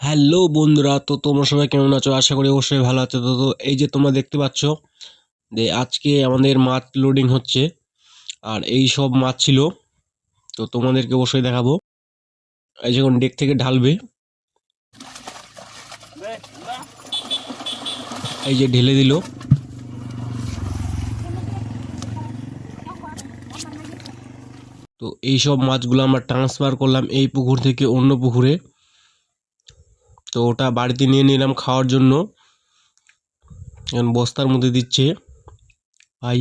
Hello বন্ধুরা, তো তোমরা সবাই কেমন আছো? আশা করি অবশ্যই ভালো আছো। তো তো, এই যে তোমরা দেখতে পাচ্ছ, যে আজকে আমাদের মাছ লোডিং হচ্ছে, আর এই সব মাছ ছিল, তো তোমাদেরকে অবশ্যই দেখাবো। এই যখন ডেক থেকে ঢালবে, এই যে ঢেলে দিল। তো এই সব মাছগুলো আমরা ট্রান্সফার করলাম এই পুকুর থেকে অন্য পুকুরে। তো ওটা বাড়িতে নিয়ে নিলাম খাওয়ার জন্য। এখন বস্তার মধ্যে দিচ্ছে। ভাই।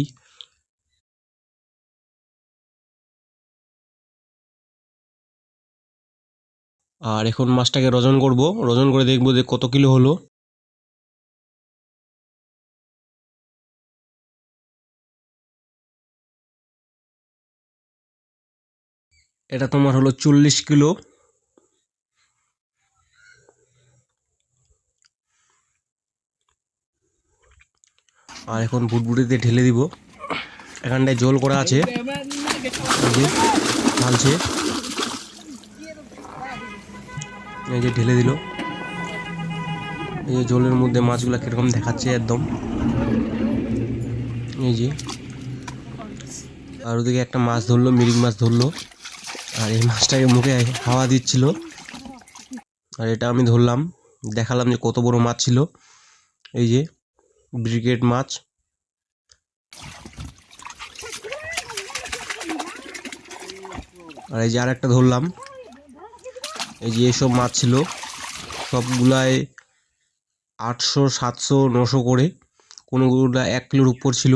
আর এখন মাছটাকে রজন করব। রজন করে দেখব যে কত কিলো হলো। এটা তোমার হলো চল্লিশ কিলো। আর এখন বুটবুটিতে ঢেলে দিব। এখানটায় জল করা আছে। ঢালছে। এই যে ঢেলে দিল। এই যে জলের মধ্যে মাছগুলো কীরকম দেখাচ্ছে একদম। এই যে। আর ওদিকে একটা মাছ ধরলো, মিরিক মাছ ধরলো। আর এই মাছটাকে মুখে হাওয়া দিচ্ছিল। আর এটা আমি ধরলাম, দেখালাম যে কত বড় মাছ ছিল। এই যে। ব্রিগেড মাছ। আর এই যে আর একটা ধরলাম। এই যে এসব মাছ ছিল, সবগুলাই আটশো, সাতশো, নশো করে। কোনোগুলো এক কিলোর উপর ছিল।